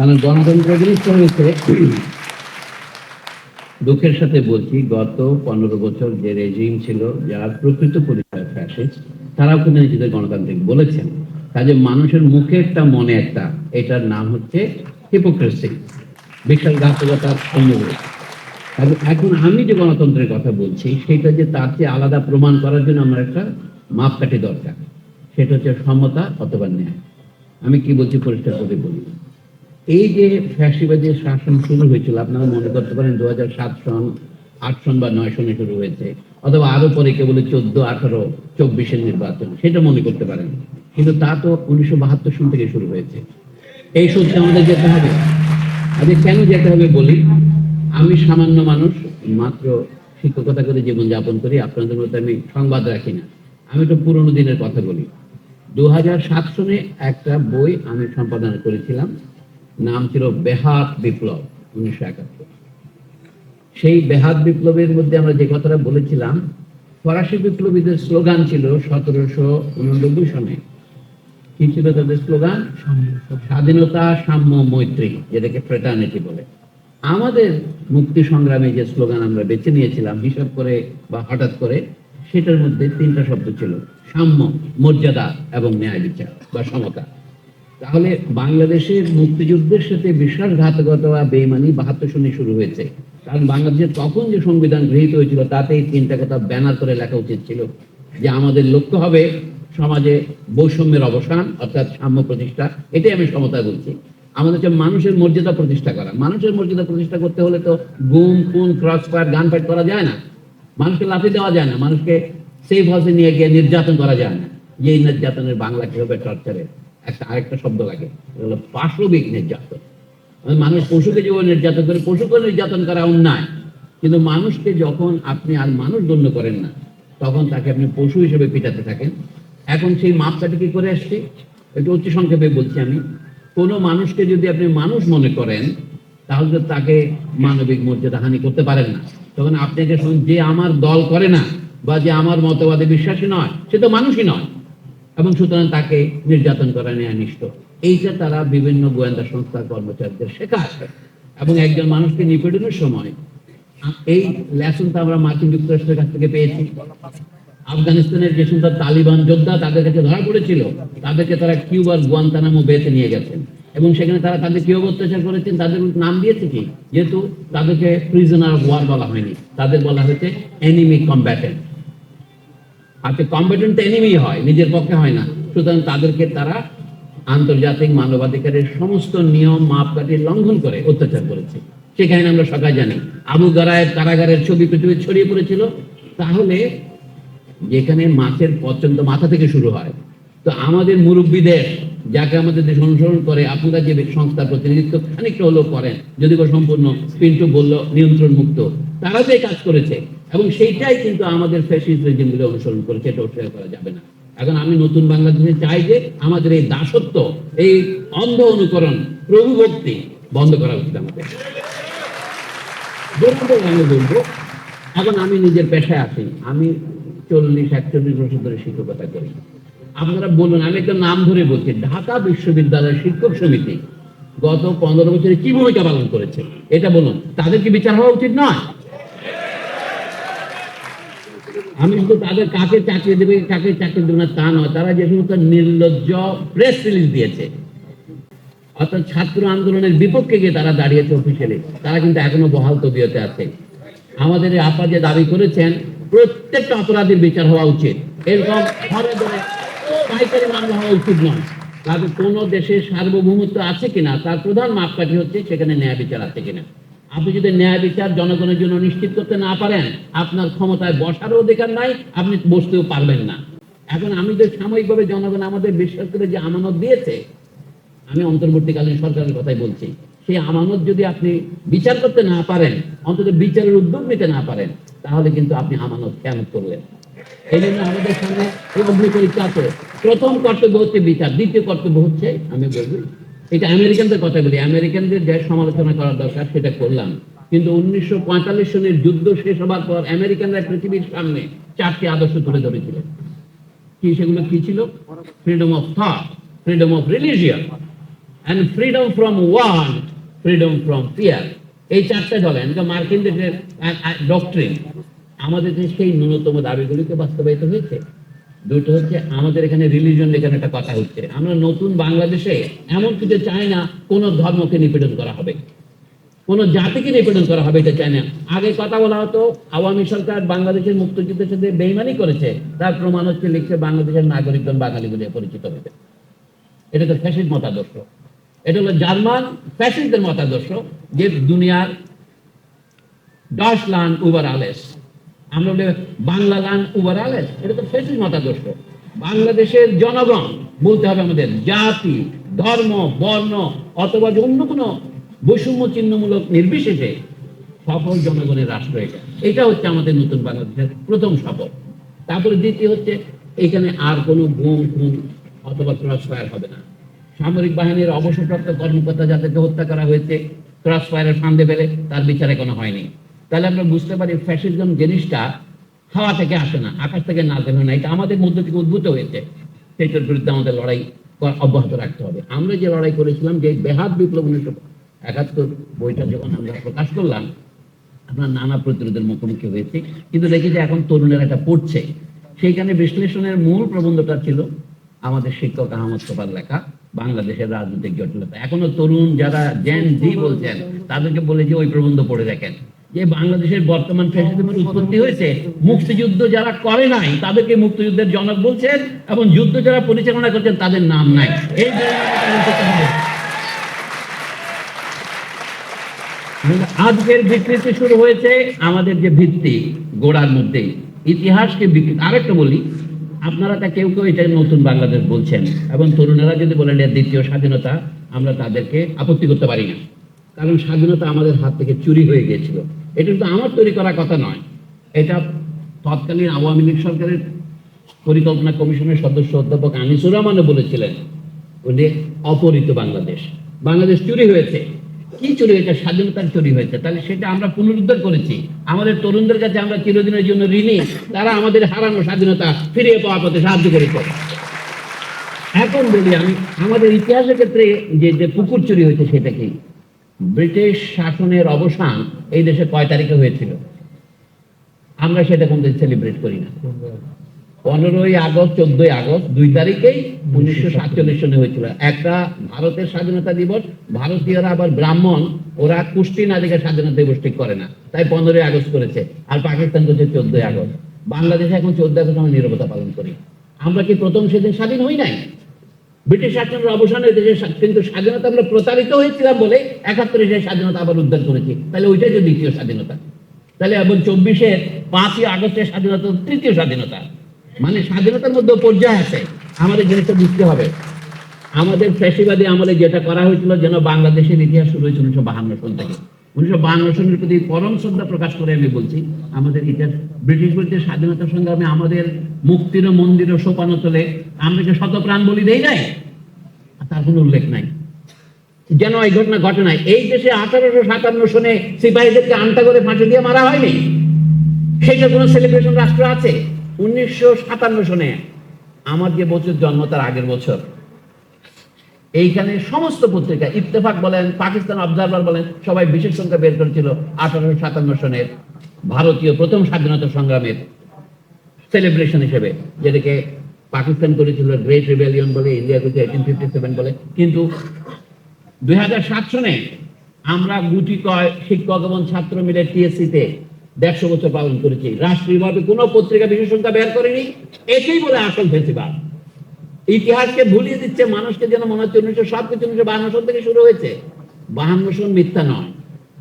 কারণ গণতন্ত্র জিনিসটা হয়েছে দুঃখের সাথে বলছি, গত পনেরো বছর যে রেজিম ছিল, যার প্রকৃত পরিচয় ফ্যাসিস্ট তারাও কিন্তু নিজেদের গণতান্ত্রিক বলেছেন। কাজে মানুষের মুখে একটা মনে একটা, এটার নাম হচ্ছে হিপোক্রেসি বিশ্বাসঘাতকতার অনুরোধ এখন এখন আমি যে গণতন্ত্রের কথা বলছি, সেটা যে তার চেয়ে আলাদা প্রমাণ করার জন্য আমার একটা মাপকাঠি দরকার, সেটা হচ্ছে সমতা অথবা ন্যায়। আমি কি বলছি পরিষ্কার করে বলি। এই যে ফ্যাসিবাদের শাসন শুরু হয়েছিল, আপনারা মনে করতে পারেন দু হাজার সাত সন, আট সন বা নয় সনে শুরু হয়েছে, অথবা আরও পরে কেবল চোদ্দ, আঠারো, চব্বিশের নির্বাচন, সেটা মনে করতে পারেন। কিন্তু তা তো উনিশশো বাহাত্তর সন থেকে শুরু হয়েছে। এই সত্যি আমাদের যেতে হবে। আজকে কেন যেতে হবে বলি? আমি সামান্য মানুষ, মাত্র শিক্ষকতা করে জীবন যাপন করি, আপনাদের মধ্যে আমি সংবাদ রাখি না। আমি তো পুরোনো দিনের কথা বলি। দু হাজার সাত সনে একটা বই আমি সম্পাদনা করেছিলাম নাম ছিল বেহাত বিপ্লব উনিশশো একাত্তর। সেই বেহাত বিপ্লবের মধ্যে আমরা যে কথাটা বলেছিলাম, ফরাসি বিপ্লবীদের স্লোগান ছিল সতেরোশো উননব্বই সনে। কি ছিল তাদের স্লোগান? স্বাধীনতা, সাম্য, মৈত্রী, যেটাকে ফ্রেটার্নিটি বলে। আমাদের মুক্তি সংগ্রামে যে স্লোগান আমরা বেছে নিয়েছিলাম, হিসাব করে বা হঠাৎ করে, সেটার মধ্যে তিনটা শব্দ ছিল, সাম্য, মর্যাদা এবং ন্যায় বিচার বা সমতা। তাহলে বাংলাদেশের মুক্তিযুদ্ধের সাথে বিশ্বাসঘাতকতা বা বেইমানি বাহাত্তর সনে শুরু হয়েছে। কারণ বাংলাদেশের তখন যে সংবিধান গৃহীত হয়েছিল তাতে এই তিনটা কথা ব্যানার করে লেখা উচিত ছিল, যে আমাদের লক্ষ্য হবে সমাজে বৈষম্যের অবসান, অর্থাৎ সাম্য প্রতিষ্ঠা। এটাই আমি সমতা বলছি। আমাদের হচ্ছে মানুষের মর্যাদা প্রতিষ্ঠা করা। মানুষের মর্যাদা প্রতিষ্ঠা করতে হলে তো গুম, খুন, ক্রস ফায়ার, গান ফাইট করা যায় না। মানুষকে লাথি দেওয়া যায় না। মানুষকে সেফ হাউসে নিয়ে গিয়ে নির্যাতন করা যায় না। যে নির্যাতনের বাংলা কি হবে টর্চারের একটা আরেকটা শব্দ লাগে। হলো পাশবিক নির্যাতন। মানে মানুষ পশুকে যেভাবে নির্যাতন করে, পশুকে নির্যাতন করা অন্যায়। কিন্তু মানুষকে যখন আপনি আর মানুষ গণ্য করেন না, তখন তাকে আপনি পশু হিসেবে পিটাতে থাকেন। এখন সেই মাপকাঠি কি করে আসছে? একটু উচ্চ সংক্ষেপে বলছি আমি। কোনো মানুষকে যদি আপনি মানুষ মনে করেন, তাহলে তাকে মানবিক মর্যাদা হানি করতে পারেন না। তখন আপনাকে যে আমার দল করে না, বা যে আমার মতবাদে বিশ্বাসী নয়, সে তো মানুষই নয়। এবং সুতরাং তাকে নির্যাতন করা নিয়ে অনিষ্ট এইটা তারা বিভিন্ন গোয়েন্দা সংস্থার কর্মচারীদের শেখায়। এবং একজন মানুষকে নিপীড়নের সময় এই লেসনটা আমরা মার্কিন যুক্তরাষ্ট্রের কাছ থেকে পেয়েছি। আফগানিস্তানের যে সমস্ত তালিবান যোদ্ধা তাদের কাছে ধরা পড়েছিল, তাদেরকে তারা কিউবার গুয়ান্তানামো বেছে নিয়ে গেছেন। এবং সেখানে তারা তাদের কীভাবে অত্যাচার করেছেন, তাদের নাম দিয়েছে কি? যেহেতু তাদেরকে প্রিজনার ওয়ার বলা হয়নি। তাদের বলা হয়েছে এনিমি কম্ব্যাটেন্ট আজকে কম্পিটেন্ট এনিমি হয়, নিজের পক্ষে হয় না। সুতরাং তাদেরকে তারা আন্তর্জাতিক মানবাধিকারের সমস্ত নিয়ম মাপকাঠি লঙ্ঘন করে অত্যাচার করেছে। সেখানে আমরা সবাই জানি, আবু গারায়ের কারাগারের ছবি পৃথিবী ছড়িয়ে পড়েছিল। তাহলে যেখানে মাছের পর্যন্ত মাথা থেকে শুরু হয়, তো আমাদের মুরব্বীদের যাকে আমাদের দেশ অনুসরণ করে, আপনারা যে সংস্থার প্রতিনিধিত্ব খানিকটা হলেও করেন, যদি বা সম্পূর্ণ পিন্টু বলল নিয়ন্ত্রণ মুক্ত তারা যে কাজ করেছে এবং সেইটাই কিন্তু আমাদের ফ্যাসিস্ট অনুসরণ করেছে এটা অস্বীকার করা যাবে না। এখন আমি নতুন বাংলাদেশে চাই যে আমাদের এই দাসত্ব, এই অন্ধ অনুকরণ, প্রভুভক্তি বন্ধ করা উচিত আমাদের। আমি বলব, এখন আমি নিজের পেশায় আছি, আমি চল্লিশ, একচল্লিশ বছর ধরে শিক্ষকতা করি। আপনারা বলুন, আমি একটা নাম ধরে বলছি, ঢাকা বিশ্ববিদ্যালয়ের শিক্ষক সমিতি গত পনেরো বছরে কি ভূমিকা পালন করেছে? এটা বলুন, তাদের কি বিচার হওয়া উচিত নয়? আমি শুধু তাদের কাকে চাকরি দেবে, কাকে চাকরি দেবে না তা নয়, তারা যে সমস্ত নির্লজ্জ প্রেস রিলিজ দিয়েছে। অর্থাৎ ছাত্র আন্দোলনের বিপক্ষে গিয়ে তারা দাঁড়িয়েছে অফিসিয়ালি তারা কিন্তু এখনও বহাল তবিয়তে আছে। আমাদের আপা যে দাবি করেছেন, প্রত্যেকটা অপরাধীর বিচার হওয়া উচিত। এরকম পাইকারি মামলা হওয়া উচিত নয়। তাদের কোন দেশের সার্বভৌমত্ব আছে কিনা, তার প্রধান মাপকাঠি হচ্ছে সেখানে ন্যায় বিচার আছে কিনা। আপনি যদি ন্যায় বিচার জনগণের জন্য নিশ্চিত করতে না পারেন, আপনার ক্ষমতায় বসারও অধিকার নাই, আপনি বসতেও পারবেন না। এখন আমি যে সাময়িকভাবে জনগণ আমাদের বিশ্বাস করে যে আমানত দিয়েছে, আমি অন্তর্বর্তীকালীন সরকারের কথাই বলছি, সেই আমানত যদি আপনি বিচার করতে না পারেন, অন্তত বিচারের উদ্যোগ নিতে না পারেন, তাহলে কিন্তু আপনি আমানত খেয়ানত করলেন? এই জন্য আমাদের সামনে অগ্নি পরীক্ষা আছে। প্রথম কর্তব্য হচ্ছে বিচার, দ্বিতীয় কর্তব্য হচ্ছে, আমি বলব এটা আমেরিকানদের কথা বলি, আমেরিকানদের যে সমালোচনা করার দরকার, সেটা করলাম। কিন্তু উনিশশো পঁয়তাল্লিশ সনের যুদ্ধ শেষ হবার পর আমেরিকানরা পৃথিবীর সামনে চারটি আদর্শ তুলে ধরেছিলেন কি সেগুলো কি ছিল? Freedom of thought freedom of religion and freedom from war freedom from fear এই চারটে দলেন মার্কিন দেশের ডক্ট্রিন আমাদের দেশে সেই ন্যূনতম দাবিগুলিকে বাস্তবায়িত হয়েছে। দুটো হচ্ছে আমাদের এখানে রিলিজন এখানে একটা কথা হচ্ছে। আমরা নতুন বাংলাদেশে এমন কিছু চাই না, কোন ধর্মকে নিপীড়ন করা হবে। কোন জাতিকে নিপীড়ন করা হবে এটা চাই না। আগে কথা বলা হতো, আওয়ামী সরকার বাংলাদেশের মুক্তিযুদ্ধের সাথে বেইমানি করেছে, তার প্রমাণ হচ্ছে লিখছে বাংলাদেশের নাগরিকগণ বাঙালি বলে পরিচিত হবে এটা তো ফ্যাসিস্ট মতাদর্শ। এটা হলো জার্মান ফ্যাসিস্টদের মতাদর্শ যে দুনিয়ার লান উবার আলেস। আমরা বলি, বাংলা লান উবার আলেস এটা তো ফ্যাসিস্ট মতাদর্শ। বাংলাদেশের জনগণ বলতে হবে আমাদের, জাতি, ধর্ম, বর্ণ, অথবা অন্য কোনো বৈষম্য চিহ্নমূলক নির্বিশেষে সফল জনগণের রাষ্ট্র এটা। এটা হচ্ছে আমাদের নতুন বাংলাদেশের প্রথম সফল তারপরে দ্বিতীয় হচ্ছে, এখানে আর কোনো গুম, খুন অথবা ক্রস ফায়ার হবে না। সামরিক বাহিনীর অবসরপ্রাপ্ত কর্মকর্তা যাদেরকে হত্যা করা হয়েছে ক্রস ফায়ারের ফান্দে পেলে তার বিচার এখনও হয়নি। তাহলে আমরা বুঝতে পারি ফ্যাসিজম জিনিসটা হাওয়া থেকে আসে না, আকাশ থেকে নাজেল হয় না। এটা আমাদের মধ্য থেকে উদ্ভূত হয়েছে। সেটার বিরুদ্ধে আমাদের লড়াই অব্যাহত রাখতে হবে। আমরা যে লড়াই করেছিলাম, যে বেহাত বিপ্লব উনিশশো একাত্তর বইটা যখন আমরা প্রকাশ করলাম, আমরা নানা প্রতিরোধের মুখোমুখি হয়েছি। কিন্তু দেখি যে এখন তরুণেরা এটা পড়ছে। সেইখানে বিশ্লেষণের মূল প্রবন্ধটা ছিল আমাদের শিক্ষক আহমদ সোফার লেখা, বাংলাদেশের রাজনৈতিক জটিলতা। এখনও তরুণ যারা জেন জি বলছেন, তাদেরকে বলে যে ওই প্রবন্ধ পড়ে দেখেন। যে বাংলাদেশের বর্তমান ফ্যাসিজমের উৎপত্তি হয়েছে, মুক্তিযুদ্ধ যারা করে নাই, তাদেরকে মুক্তিযুদ্ধের জনক বলছেন এবং যুদ্ধ যারা পরিচালনা করছেন, তাদের নাম নাই। এই। আজকের বিকৃতি শুরু হয়েছে আমাদের যে ভিত্তি, গোড়ার মধ্যে ইতিহাসকে বিকৃতি আরেকটা বলি, আপনারা তা কেউ কেউ এটা নতুন বাংলাদেশ বলছেন এবং তরুণেরা যদি বলেন এটা দ্বিতীয় স্বাধীনতা, আমরা তাদেরকে আপত্তি করতে পারি না। কারণ স্বাধীনতা আমাদের হাত থেকে চুরি হয়ে গিয়েছিল। এটা কিন্তু আমার তৈরি করা কথা নয়। এটা তৎকালীন আওয়ামী লীগ সরকারের পরিকল্পনা কমিশনের সদস্য অধ্যাপক আনিসুর রহমানও বলেছিলেন, উনি অপহৃত বাংলাদেশ। বাংলাদেশ চুরি হয়েছে। কি চুরি হয়েছে? স্বাধীনতার চুরি হয়েছে। তাহলে সেটা আমরা পুনরুদ্ধার করেছি। আমাদের তরুণদের কাছে আমরা চিরদিনের জন্য ঋণী। তারা আমাদের হারানো স্বাধীনতা ফিরিয়ে পাওয়ার পথে সাহায্য করেছে। এখন বলি আমি, আমাদের ইতিহাসের ক্ষেত্রে যে যে পুকুর চুরি হয়েছে সেটা কি? ব্রিটিশ শাসনের অবসান এই দেশে কয় তারিখে হয়েছিল? আমরা সেটা কোনদিন সেলিব্রেট করি না। পনেরোই আগস্ট, চোদ্দই আগস্ট, দুই তারিখেই উনিশশো সাতচল্লিশ সনে হয়েছিল। একটা ভারতের স্বাধীনতা দিবস, ভারতীয়রা আবার ব্রাহ্মণ, ওরা কুষ্টি না দেখে স্বাধীনতা দিবস ঠিক করে না। তাই পনেরোই আগস্ট করেছে। আর পাকিস্তান করছে চোদ্দই আগস্ট। বাংলাদেশে এখন চোদ্দ আগস্ট আমরা নিরবতা পালন করি। আমরা কি প্রথম সেদিন স্বাধীন হই নাই? ব্রিটিশ শাসনের অবসানে দেশের কিন্তু স্বাধীনতা আমরা প্রতারিত হয়েছিলাম বলে একাত্তরে সেই স্বাধীনতা আবার উদ্ধার করেছি। তাহলে ওইটাই যে দ্বিতীয় স্বাধীনতা। তাহলে এবং চব্বিশের পাঁচই আগস্টের স্বাধীনতা তৃতীয় স্বাধীনতা। মানে স্বাধীনতার মধ্যে পর্যায় আছে। আমাদের জিনিসটা বুঝতে হবে। আমাদের ফ্যাসিবাদী আমলে যেটা করা হয়েছিল যেন বাংলাদেশের ইতিহাস শুরু হয়েছিল উনিশশো বাহান্ন সন থেকে। উনিশশো বাহান্ন সনের প্রতি পরম শ্রদ্ধা প্রকাশ করে আমি বলছি, আমাদের ইতিহাস, ব্রিটিশ বিরুদ্ধে স্বাধীনতা সংগ্রামে আমাদের মুক্তির মন্দির সোপানো চলে আমরা কি শত প্রাণ বলি দেই নাই? তার কোনো উল্লেখ নাই। যেন এই ঘটনা ঘটে নাই। এই দেশে আঠারোশো সাতান্ন সনে সিপাহীদেরকে আনটা করে ফাঁসি দিয়ে মারা হয়নি? সেটা কোনো সেলিব্রেশন রাষ্ট্র আছে? উনিশশো সাতান্ন সনে আমার যে বছর জন্ম, তার আগের বছর। এইখানে সমস্ত পত্রিকা, ইত্তেফাক বলেন, পাকিস্তান অবজারভার বলেন, সবাই বিশেষ সংখ্যা বের করেছিল আঠারোশো সাতান্ন সনের ভারতীয় প্রথম স্বাধীনতা সংগ্রামের সেলিব্রেশন হিসেবে, যেটাকে পাকিস্তান করেছিল গ্রেট রিবেলিয়ন বলে ইন্ডিয়া করেছে এইটিন ফিফটি সেভেন বলে। কিন্তু দুই হাজার সাত সনে আমরা গুটি কয় শিক্ষক এবং ছাত্র মিলে টিএসসিতে দেড়শো বছর পালন করেছি। রাষ্ট্রীয়ভাবে কোনো পত্রিকা বিশেষ সংখ্যা বের করেনি। এটাই বলে আসল ফেস্টিভাল ইতিহাসকে ভুলিয়ে দিচ্ছে, মানুষকে যেন মনে হচ্ছে উনিশশো সাত থেকে উনিশশো বাহান্ন সন থেকে শুরু হয়েছে। বাহান্ন সন মিথ্যা নয়,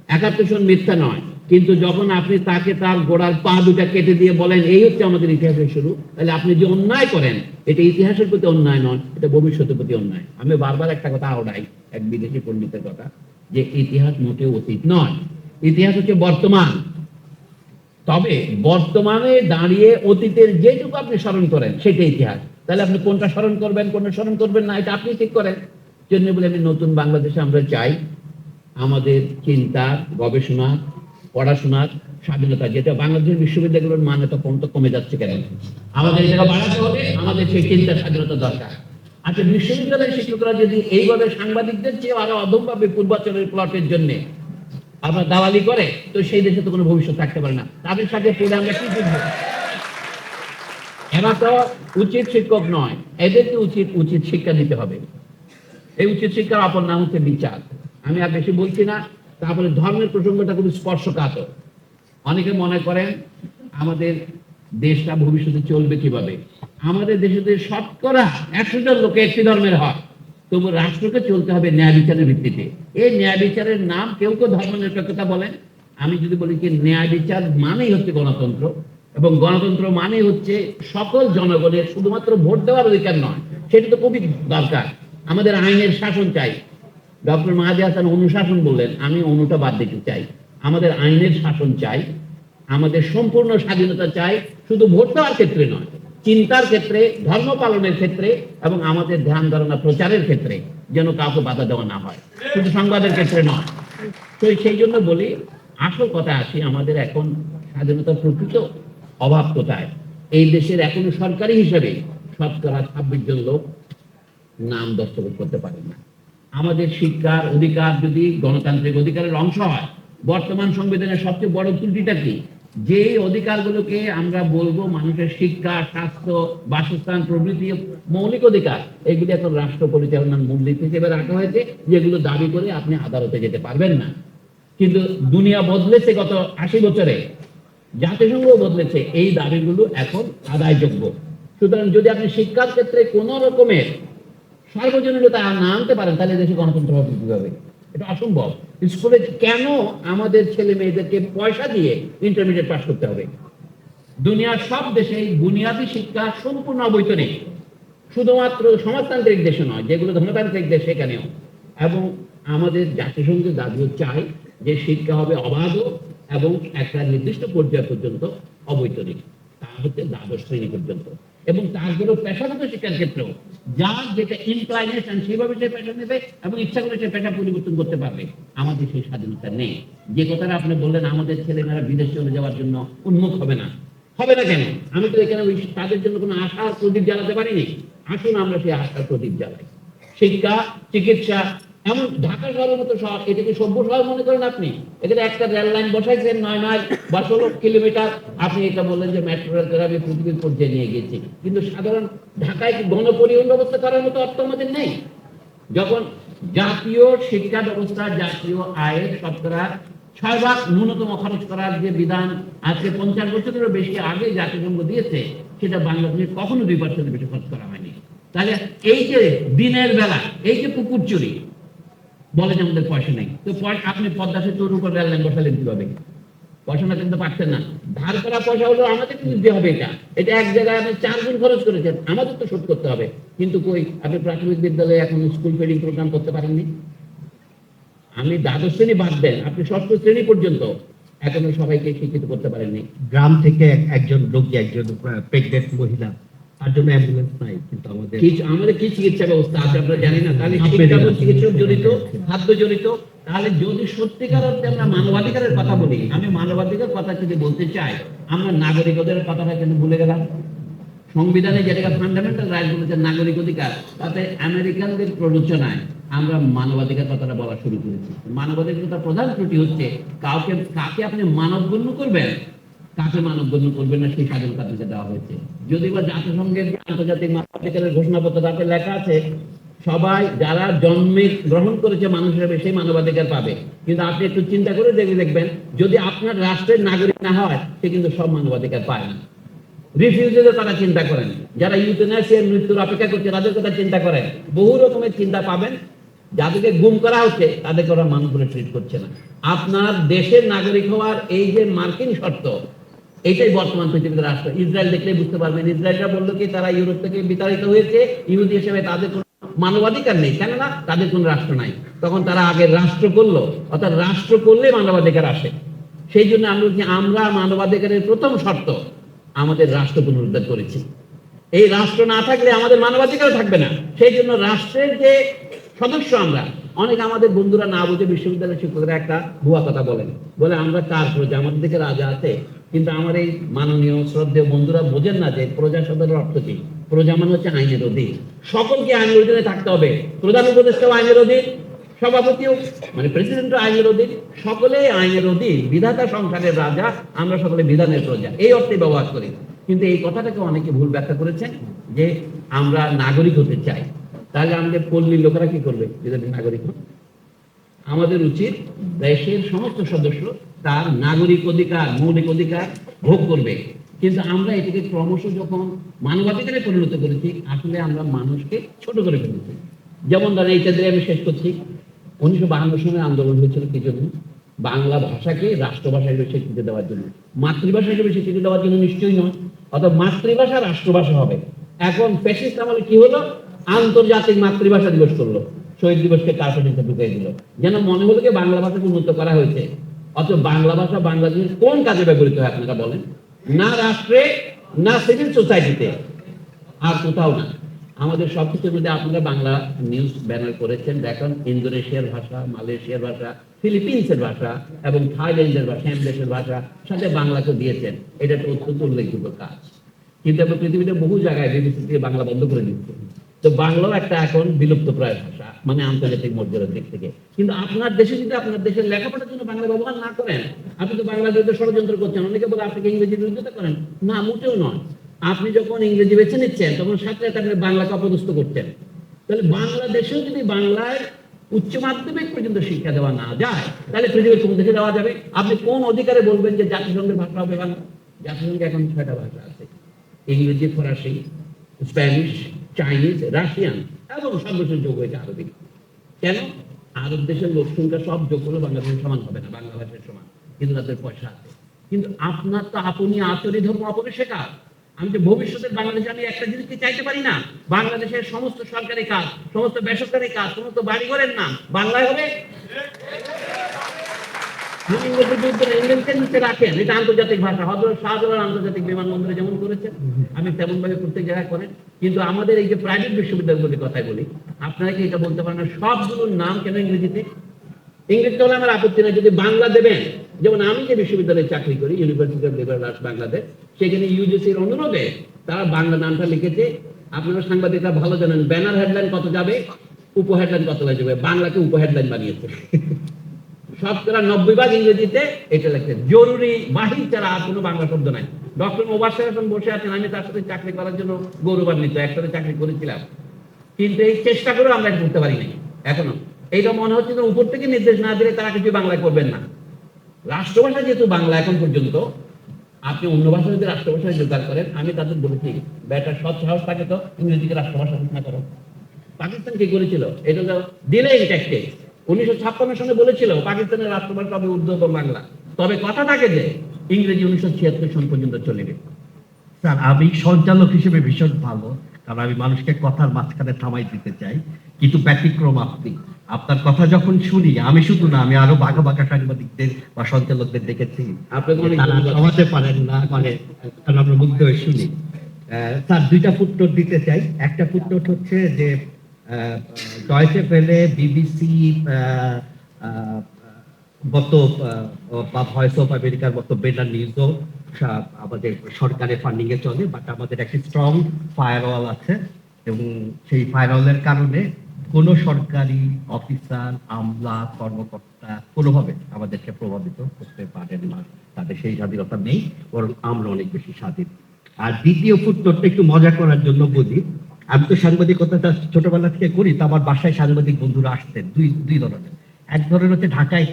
একাত্তর সন মিথ্যা নয়। কিন্তু যখন আপনি তাকে তার গোড়ার পা দুটা কেটে দিয়ে বলেন, এই হচ্ছে আমাদের ইতিহাসের শুরু, তাহলে আপনি যে অন্যায় করেন, এটা ইতিহাসের প্রতি অন্যায় নয়, এটা ভবিষ্যতের প্রতি অন্যায়। আমি বারবার একটা কথা আওড়াই এক বিদেশি পণ্ডিতের কথা, যে ইতিহাস মোটেও অতীত নয়। ইতিহাস হচ্ছে বর্তমান। তবে বর্তমানে দাঁড়িয়ে অতীতের যেটুকু আপনি স্মরণ করেন, সেটাই ইতিহাস। তাহলে আপনি কোনটা স্মরণ করবেন, কোনটা স্মরণ করবেন না, এটা আপনি ঠিক করেন। জন্য বলে আমি নতুন বাংলাদেশে আমরা চাই আমাদের চিন্তা, গবেষণা, পড়াশোনার স্বাধীনতা, যেটা বাংলাদেশের বিশ্ববিদ্যালয়গুলোর মান এত কম তো কমে যাচ্ছে কেন? আমাদের এটা বাড়াতে হবে, আমাদের সেই চিন্তার স্বাধীনতা দরকার। আচ্ছা বিশ্ববিদ্যালয়ের শিক্ষকরা যদি এইভাবে সাংবাদিকদের চেয়ে আরও অধমভাবে পূর্বাচলের প্লটের জন্য আপনার দালালি করে, তো সেই দেশে তো কোনো ভবিষ্যৎ থাকতে পারে না। তাদের সাথে পড়ে আমরা কি শিখব এরা তো উচিত শিক্ষক নয়, এদেরকে উচিত উচিত শিক্ষা দিতে হবে। এই উচিত শিক্ষার অপর নাম হচ্ছে বিচার। আমি আর বেশি বলছি না, তারপরে ধর্মের প্রসঙ্গটা খুব স্পর্শকাতর। অনেকে মনে করেন, আমাদের দেশটা ভবিষ্যতে চলবে কীভাবে? আমাদের দেশে যে শতকরা একশো জন লোকে একটি ধর্মের হয়, তবু রাষ্ট্রকে চলতে হবে ন্যায় বিচারের ভিত্তিতে। এই ন্যায় বিচারের নাম কেউ কেউ ধর্ম নিরপেক্ষতা বলেন। আমি যদি বলি যে ন্যায় বিচার মানেই হচ্ছে গণতন্ত্র এবং গণতন্ত্র মানে হচ্ছে সকল জনগণের শুধুমাত্র ভোট দেওয়ার অধিকার নয়, সেটা তো খুবই দরকার। আমাদের আইনের শাসন চাই। ডক্টর মাহাদি হাসান অনুশাসন বললেন, আমি অনুটা বাদ দিতে চাই। আমাদের আইনের শাসন চাই, আমাদের সম্পূর্ণ স্বাধীনতা চাই, শুধু ভোট দেওয়ার ক্ষেত্রে নয়, চিন্তার ক্ষেত্রে, ধর্ম পালনের ক্ষেত্রে এবং আমাদের ধ্যান ধারণা প্রচারের ক্ষেত্রে যেন কাউকে বাধা দেওয়া না হয়, শুধু সংবাদের ক্ষেত্রে নয়। তো সেই জন্য বলি, আসল কথা আসি, আমাদের এখন স্বাধীনতা প্রকৃত। অভাব কোথায়? এই দেশের এখনও সরকারি হিসেবে শতকরা ছাব্বিশ জন লোক নাম দস্তখত করতে পারেন না। আমাদের শিক্ষার অধিকার যদি গণতান্ত্রিক অধিকারের অংশ হয়, বর্তমান সংবিধানের সবচেয়ে বড় ত্রুটিটা কি? যে অধিকারগুলোকে আমরা বলব মানুষের শিক্ষা, স্বাস্থ্য, বাসস্থান, প্রভৃতি, মৌলিক অধিকার, এগুলি এখন রাষ্ট্র পরিচালনার মূলনীতি হিসেবে রাখা হয়েছে, যেগুলো দাবি করে আপনি আদালতে যেতে পারবেন না। কিন্তু দুনিয়া বদলেছে গত আশি বছরে। জাতিসংঘ বদলেছে, এই দাবিগুলো এখন আদায়যোগ্য। সুতরাং যদি আপনি শিক্ষার ক্ষেত্রে কোন রকমের সার্বজনীনতা না আনতে পারেন, তাহলে দেশে গণতন্ত্র হবে কীভাবে? এটা অসম্ভব। স্কুলে কেন আমাদের ছেলে মেয়েদেরকে পয়সা দিয়ে ইন্টারমিডিয়েট পাস করতে হবে? দুনিয়ার সব দেশেই বুনিয়াদী শিক্ষা সম্পূর্ণ অবৈতনিক শুধুমাত্র সমাজতান্ত্রিক দেশে নয়, যেগুলো ধনতান্ত্রিক দেশ সেখানেও। এবং আমাদের জাতিসংঘের দাবিও চাই যে শিক্ষা হবে অবাধ এবং একটা নির্দিষ্ট পর্যায় পর্যন্ত অবৈতনিক। তা হচ্ছে দ্বাদশ শ্রেণি পর্যন্ত। এবং তারপরেও পেশাগত শিক্ষার ক্ষেত্রেও যার যেটা ইনক্লাইনেশন সেভাবে সে পেশা নেবে এবং ইচ্ছা করে সে পেশা পরিবর্তন করতে পারবে। আমাদের সেই স্বাধীনতা নেই। যে কথাটা আপনি বললেন, আমাদের ছেলেমেয়েরা বিদেশ চলে যাওয়ার জন্য উন্মুখ হবে না। হবে না কেন? আমি তো এখানে ওই তাদের জন্য কোনো আশার প্রদীপ জ্বালাতে পারিনি। আসুন আমরা সেই আশার প্রদীপ জ্বালাই। শিক্ষা, চিকিৎসা এমন ঢাকা শহরের মতো শহর, এটাকে সভ্য শহর মনে করেন আপনি। এখানে একটা রেল লাইন বসাইছেন, নয় মাইল বা ষোলো কিলোমিটার। আপনি এটা বললেন যে মেট্রো রেল করে আমি পৃথিবীর পর্যায়ে নিয়ে গেছি। কিন্তু সাধারণ ঢাকায় কি গণপরিবহন ব্যবস্থা করার মতো অর্থ আমাদের নেই? যখন জাতীয় শিক্ষা ব্যবস্থা, জাতীয় আয়ের শতকরা ছয় ভাগ ন্যূনতম খরচ করার যে বিধান আজকে পঞ্চাশ বছরেরও বেশি আগে জাতিসংঘ দিয়েছে, সেটা বাংলাদেশে কখনো দুই পার্সেন্টের বেশি খরচ করা হয়নি। তাহলে এই যে দিনের বেলা, এই যে পুকুর চুরি বলে যে আমাদের পয়সা নেই। তো আপনি পদ্মা সেতুর উপর রেল লাইন বসালেন কীভাবে? পয়সা না কিন্তু পারছেন না। ধার করা পয়সা হলো আমাদের কিন্তু দিতে হবে এটা। এটা এক জায়গায় আপনি চার গুণ খরচ করেছেন। আমাদের তো শোধ করতে হবে। কিন্তু কই, আপনি প্রাথমিক বিদ্যালয়ে এখন স্কুল ফিডিং প্রোগ্রাম করতে পারেননি? আমি দ্বাদশ শ্রেণি বাদ দেন। আপনি ষষ্ঠ শ্রেণি পর্যন্ত এখনও সবাইকে শিক্ষিত করতে পারেননি। গ্রাম থেকে একজন রোগী, একজন প্রেগনেন্ট মহিলা তার জন্য অ্যাম্বুলেন্স নাই কিন্তু আমাদের কিছু আমাদের কি চিকিৎসা ব্যবস্থা আছে? আপনারা জানি না তাহলে চিকিৎসক জড়িত খাদ্য জড়িত তাহলে যদি সত্যিকার অর্থে আমরা মানবাধিকারের কথা বলি আমি মানবাধিকার কথা যদি বলতে চাই আমরা নাগরিকদের কথাটা ভুলে গেলাম? সংবিধানে যেটাকে ফান্ডামেন্টাল রাইট বলেছে নাগরিক অধিকার তাতে আমেরিকানদের প্ররোচনায় আমরা মানবাধিকার কথাটা বলা শুরু করেছি। মানবাধিকার প্রধান ত্রুটি হচ্ছে কাউকে কাকে আপনি মানব গণ্য করবেন? কাকে মানব গণ্য করবেন না, সেই স্বাধীনতা আপনাকে দেওয়া হয়েছে। যদি বা জাতিসংঘের আন্তর্জাতিক মানবাধিকারের ঘোষণাপত্র তাতে লেখা আছে, সবাই যারা জন্মে গ্রহণ করেছে মানুষ হিসেবে সেই মানবাধিকার পাবে। কিন্তু আপনি একটু চিন্তা করে দেখে দেখবেন, যদি আপনার রাষ্ট্রের নাগরিক না হয়, সে কিন্তু সব মানবাধিকার পায় না। রিফিউজিদের তারা চিন্তা করেন। যারা ইউথেনাসিয়ার মৃত্যুর অপেক্ষা করছে, তাদের কথা চিন্তা করেন। বহু রকমের চিন্তা পাবেন। যাদেরকে গুম করা হচ্ছে, তাদেরকে ওরা মানুষ বলে ট্রিট করছে না। আপনার দেশের নাগরিক হওয়ার এই যে মার্কিন শর্ত এটাই বর্তমান পৃথিবীতে রাষ্ট্র। ইসরায়েল দেখলে বুঝতে পারবেন, ইসরায়েলরা বলল কি, তারা ইউরোপ থেকে বিতাড়িত হয়েছে, ইহুদি হিসেবে তাদের কোনো মানবাধিকার নেই, কেননা তাদের কোনো রাষ্ট্র নাই। তখন তারা আগে রাষ্ট্র করল, অর্থাৎ রাষ্ট্র করলে মানবাধিকার আসে। সেই জন্য আমরা আমরা মানবাধিকারের প্রথম শর্ত আমাদের রাষ্ট্র পুনরুদ্ধার করেছি। এই রাষ্ট্র না থাকলে আমাদের মানবাধিকার থাকবে না। সেই জন্য রাষ্ট্রের যে সদস্য আমরা, অনেক আমাদের বন্ধুরা না বুঝে বিশ্ববিদ্যালয়ের শিক্ষকরা একটা ভুয়া কথা বলেন। বলে, আমরা কার প্রজা? আমাদের দিকে রাজা আছে কিন্তু আমার এই মাননীয় শ্রদ্ধেয় বন্ধুরা বোঝেন না যে প্রজা শব্দের অর্থ কি? প্রজা মানে হচ্ছে আইনের অধীন। সকলকে আইনের অধীনে থাকতে হবে। প্রধান উপদেষ্টাও আইনের অধীন, সভাপতিও মানে প্রেসিডেন্টও আইনের অধীন। সকলে আইনের অধীন। বিধাতা সংসারের রাজা, আমরা সকলে বিধানের প্রজা। এই অর্থে ব্যবহার করি। কিন্তু এই কথাটাকে অনেকে ভুল ব্যাখ্যা করেছেন যে আমরা নাগরিক হতে চাই। তাহলে আমাদের পল্লীর লোকেরা কি করবে? যদি নাগরিক হন আমাদের উচিত দেশের সমস্ত সদস্য তার নাগরিক অধিকার, মৌলিক অধিকার ভোগ করবে। কিন্তু আমরা এটাকে ক্রমশ যখন মানবাধিকারে পরিণত করেছি, আসলে আমরা মানুষকে ছোট করে ফেলেছি। যেমন ধরেন এইটা দিয়ে আমি শেষ করছি। উনিশশো বাহান্ন সময় আন্দোলন হয়েছিল কি জন্য বাংলা ভাষাকে রাষ্ট্রভাষা হিসেবে স্বীকৃতি দেওয়ার জন্য। মাতৃভাষা হিসেবে স্বীকৃতি দেওয়ার জন্য নিশ্চয়ই নয়, অর্থাৎ মাতৃভাষা রাষ্ট্রভাষা হবে। এখন ফ্যাসিস্ট আমলে কি হলো? আন্তর্জাতিক মাতৃভাষা দিবস করল। শহীদ দিবসকে কার্পেটিতে ঢুকিয়ে দিল? যেন মনে হলো বাংলা ভাষাকে উন্নত করা হয়েছে। অথচ বাংলা ভাষা বাংলাদেশের কোন কাজে ব্যবহৃত হয় আপনারা বলেন? না রাষ্ট্রে, না সিভিল সোসাইটিতে আর কোথাও না। আমাদের সবকিছুর মধ্যে আপনারা বাংলা নিউজ ব্যানার করেছেন। দেখেন, ইন্দোনেশিয়ার ভাষা, মালয়েশিয়ার ভাষা, ফিলিপিন্সের ভাষা এবং থাইল্যান্ডের ভাষা দেশের ভাষা, সাথে বাংলাকে দিয়েছেন। এটা একটা অত্যন্ত উল্লেখযোগ্য কাজ। কিন্তু আমরা পৃথিবীতে বহু জায়গায় বিবিসি বাংলা বন্ধ করে দিচ্ছে। তো বাংলাও একটা এখন বিলুপ্ত প্রায় ভাষা মানে আন্তর্জাতিক মর্যাদার দিক থেকে। কিন্তু আপনার দেশে যদি আপনার দেশের লেখাপড়ার জন্য বাংলা ব্যবহার না করেন, আপনি তো বাংলার বিরুদ্ধে ষড়যন্ত্র করছেন, অনেকে বলে আপনি কি ইংরেজির বিরোধিতা করেন? না, মোটেও নয়। আপনি যখন ইংরেজি বেছে নিচ্ছেন, তখন সাথে সাথে আপনি বাংলাকে অপদস্থ করছেন। তাহলে বাংলাদেশেও যদি বাংলায় উচ্চ মাধ্যমিক পর্যন্ত শিক্ষা দেওয়া না যায়, তাহলে পৃথিবীর কোন দেশে দেওয়া যাবে? আপনি কোন অধিকারে বলবেন যে জাতিসংঘের ভাষা হবে বাংলা? জাতিসংঘে এখন ছয়টা ভাষা আছে। ইংরেজি, ফরাসি, স্প্যানিশ চাইনিজ রাশিয়ান এবং সর্বশেষ যোগ হয়েছে আরবিক কেন? আরব দেশের লোক সংখ্যা সব যোগ করলে বাংলাদেশের সমান হবে না বাংলা ভাষার সমান, কিন্তু তাদের পয়সা আছে। কিন্তু আপনার তো আপনি আচরি ধর্ম শেখা আমি তো ভবিষ্যতের বাংলাদেশে, আমি একটা জিনিসকে চাইতে পারি না? বাংলাদেশের সমস্ত সরকারি কাজ, সমস্ত বেসরকারি কাজ, সমস্ত বাড়িঘরের নাম বাংলায় হবে? আন্তর্জাতিক ভাষা হজরত শাহজালাল আন্তর্জাতিক বিমানবন্দরে যেমন করেছেন আমি প্রত্যেক জায়গায় করেন কিন্তু আমাদের এই যে প্রাইভেট বিশ্ববিদ্যালয়গুলির কথা বলি আপনারা কি এটা বলতে পারেন সবগুলোর নাম কেন ইংরেজিতে ইংরেজিতে হলে আমার আপত্তি নাই যদি বাংলা দেবেন যেমন আমি যে বিশ্ববিদ্যালয়ে চাকরি করি university of liberal arts Bangladesh সেখানে ইউজিসির অনুরোধে তারা বাংলা নামটা লিখেছে আপনারা সাংবাদিকরা ভালো জানেন ব্যানার হেডলাইন কত যাবে উপ হেডলাইন কত যাবে বাংলাকে উপ হেডলাইন বানিয়েছে শতকরা নব্বই ভাগ ইংরেজিতে এটা লেখছে জরুরি বাহির ছাড়া আর কোনো বাংলা শব্দ নাই। ডক্টর মোবাসের এখন বসে আছেন, আমি তার সাথে চাকরি করার জন্য গৌরবান্বিত, একসাথে চাকরি করেছিলাম। কিন্তু এই চেষ্টা করেও আমরা করতে পারি নাই এখনও। এইটা মনে হচ্ছে যে উপর থেকে নির্দেশ না দিলে তারা কিছু বাংলায় করবেন না। রাষ্ট্রভাষা যেহেতু বাংলা এখন পর্যন্ত, আপনি অন্য ভাষা যদি রাষ্ট্রভাষায় জোগাড় করেন, আমি তাদের বলেছি বেটার সৎ সাহস থাকে তো, ইংরেজিকে রাষ্ট্রভাষা ঘোষণা করো। পাকিস্তান কি করেছিল? এটা দিলে ট্যাক্টে উনিশশো ছাপ্পান্ন সনে বলেছিল পাকিস্তানের রাষ্ট্রভাষা হবে উর্দু বাংলা। তবে কথা থাকে যে ইংরেজি উনিশশো ছিয়াত্তর সন পর্যন্ত চলে গেছে। স্যার আমি সঞ্চালক হিসেবে ভীষণ ভালো। কারণ আমি মানুষকে কথার মাঝখানে থামাই দিতে চাই কিন্তু ব্যতিক্রম আপনি। আপনার কথা যখন শুনি আমি শুধু না আমি আরও বাঘা বাঘা সাংবাদিকদের বা সঞ্চালকদের দেখেছি। থামাতে পারেন না মানে আমরা মুগ্ধ হয়ে শুনি। স্যার দুইটা ফুটনোট দিতে চাই। একটা ফুটনোট হচ্ছে যে ডয়েচে ফেলে বিবিসি আহ, বা ভয়েস অফ আমেরিকার মতো বেটার নিউজও আমাদের সরকারের ফান্ডিং এ চলে বাট আমাদের একটি স্ট্রং ফায়ারওয়াল আছে। এবং সেই ফায়ারওয়ালের কারণে কোন সরকারি অফিসার আমলা কর্মকর্তা কোনোভাবে আমাদেরকে প্রভাবিত করতে পারেন না। তাদের সেই স্বাধীনতা নেই বরং আমরা অনেক বেশি স্বাধীন। আর দ্বিতীয় ফুটনোটটা একটু মজা করার জন্য বলি আমি তো সাংবাদিকতাটা ছোটবেলা থেকে করি, তো আমার বাসায় সাংবাদিক বন্ধুরা আসতেন, দুই দুই ধরনের। এক ধরনের হচ্ছে ঢাকায়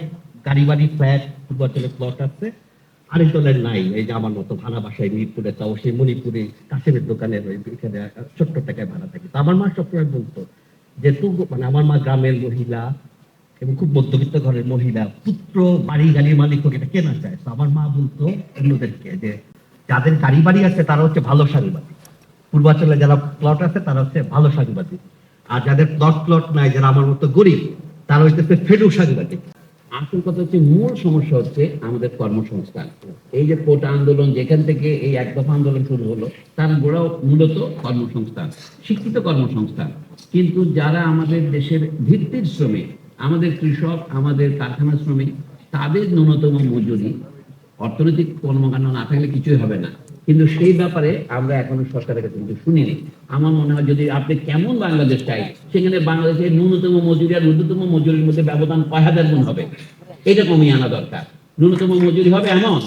গাড়ি বাড়ি ফ্ল্যাট পূর্বাঞ্চলের প্লট আছে, আরেক দলের নাই, এই যে আমার মতো ভাড়া বাসায় মিরপুরে তাও সেই মণিপুরে কাশেমের দোকানের এখানে ছোট্ট টাকায় ভাড়া থাকে। তো আমার মা সবসময় বলতো যে তু মানে আমার মা গ্রামের মহিলা এবং খুব মধ্যবিত্ত ঘরের মহিলা, পুত্র, বাড়ি, গাড়ির মালিক হোক, এটা কেনা চায়? তো আমার মা বলতো অন্যদেরকে যে, যাদের গাড়ি বাড়ি আছে, তারা হচ্ছে ভালো সাংবাদিক। পূর্বাঞ্চলে যারা প্লট আছে, তারা হচ্ছে ভালো সাংবাদিক। আর যাদের প্লট প্লট নাই, যারা আমার মতো গরিব, তারা হচ্ছে ফেরু সাংবাদিক। আসল কথা হচ্ছে, মূল সমস্যা হচ্ছে আমাদের কর্মসংস্থান। এই যে কোটা আন্দোলন, যেখান থেকে এই এক দফা আন্দোলন শুরু হলো, তার গোড়াও মূলত কর্মসংস্থান, শিক্ষিত কর্মসংস্থান। কিন্তু যারা আমাদের দেশের ভিত্তির শ্রমিক, আমাদের কৃষক, আমাদের কারখানা শ্রমিক, তাদের ন্যূনতম মজুরি অর্থনৈতিক কর্মকাণ্ড না থাকলে কিছুই হবে না। কিন্তু সেই ব্যাপারে আমরা এখনও সরকারের কাছে কিন্তু শুনিনি। আমার মনে হয় যদি আপনি কেমন বাংলাদেশ চাই, সেখানে বাংলাদেশের ন্যূনতম মজুরি আর ঊর্ধ্বতম মজুরির মধ্যে ব্যবধান কয় হাজার গুণ হবে? এটা কমিয়ে আনা দরকার। ন্যূনতম মজুরি হবে এমন?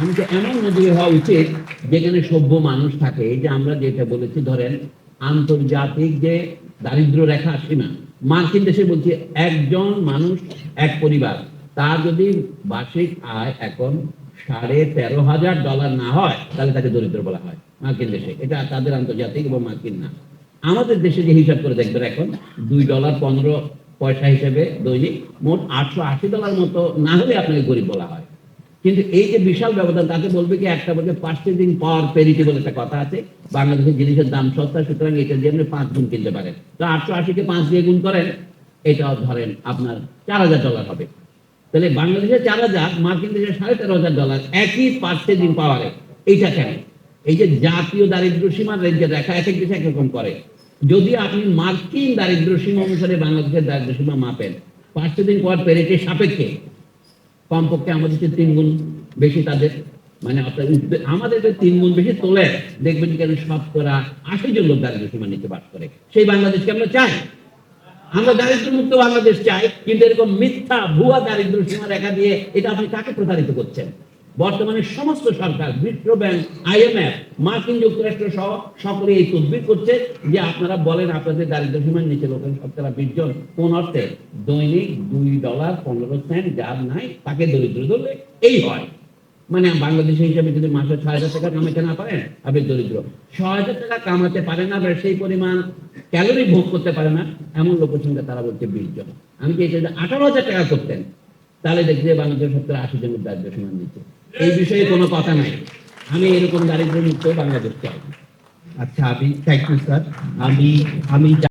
আমি তো এমন মজুরি হওয়া উচিত যেখানে সভ্য মানুষ থাকে। এই যে আমরা যেটা বলেছি, ধরেন আন্তর্জাতিক যে দারিদ্র রেখা সীমা, মার্কিন দেশে বলছি একজন মানুষ, এক পরিবার, তার যদি বার্ষিক আয় এখন সাড়ে তেরো হাজার ডলার না হয়, তাহলে তাকে দরিদ্র বলা হয়। মার্কিন দেশে। এটা তাদের আন্তর্জাতিক এবং মার্কিন না। আমাদের দেশে যে হিসাব করে দেখবেন এখন, দুই ডলার পনেরো পয়সা হিসেবে দৈনিক মোট আটশো আশি ডলার মতো না হলে আপনাকে গরিব বলা হয়। কিন্তু এই যে বিশাল ব্যবধান, তাকে বলবে কি, একটা বলবে পার্সেন্টিং পাওয়ার পেরিটি বলে একটা কথা আছে। বাংলাদেশের জিনিসের দাম সস্তা, সুতরাং এটা দিয়ে আপনি পাঁচ গুণ কিনতে পারেন। তো আটশো আশিকে পাঁচ দিয়ে গুণ করেন। এটা ধরেন আপনার চার হাজার ডলার হবে। তাহলে বাংলাদেশে চার হাজার, মার্কিন দেশে সাড়ে তেরো হাজার ডলার। একই পার্সেন্টিং পাওয়ারে এইটা কেন? এই যে জাতীয় দারিদ্র সীমার রেঞ্জে দেখা, এক এক দেশে একরকম করে। যদি আপনি মার্কিন দারিদ্র সীমা অনুসারে বাংলাদেশের দারিদ্র সীমা মাপেন পার্সেন্টিং পাওয়ার পেরিটির সাপেক্ষে কমপক্ষে আমাদের চেয়ে তিন গুণ বেশি তাদের। মানে অর্থাৎ আমাদের যে তিন গুণ বেশি তোলে। দেখবেন কেন শতকরা আশি জন লোক দারিদ্র সীমা নিতে বাস করে। সেই বাংলাদেশকে আমরা চাই। আমরা দারিদ্র মুক্ত বাংলাদেশ চাই, কিন্তু এরকম মিথ্যা, ভুয়া দারিদ্র সীমা রেখা দিয়ে এটা আপনি কাকে প্রতারিত করছেন? বর্তমানে সমস্ত সরকার বিশ্ব ব্যাংক আইএমএফ মার্কিন যুক্তরাষ্ট্র সহ সকলে এই তদবির করছে যে আপনারা বলেন আপনাদের দারিদ্র সীমার নিচে লোকের শতকরা বিশ জন, কোন অর্থে? দৈনিক দুই ডলার পনেরো সেন্ট যার নাই, তাকে দরিদ্র ধরলে এই হয়। মানে বাংলাদেশে হিসাবে যদি মাসে ছয় হাজার টাকা কামাতে না পারেন আপনি দরিদ্র। ছয় হাজার টাকা কামাতে পারে না বা সেই পরিমাণ ক্যালোরি ভোগ করতে পারে না, এমন লোকের সঙ্গে তারা বলছে বিশ জন। আমি কি এটা আঠারো হাজার টাকা করতেন, তাহলে দেখছি বাংলাদেশ সত্তর আশি জনের দারিদ্র সমান দিচ্ছে। এই বিষয়ে কোনো কথা নাই। আমি এরকম দারিদ্র মুক্ত বাংলাদেশ চাই। আচ্ছা আমি থ্যাংক ইউ স্যার আমি আমি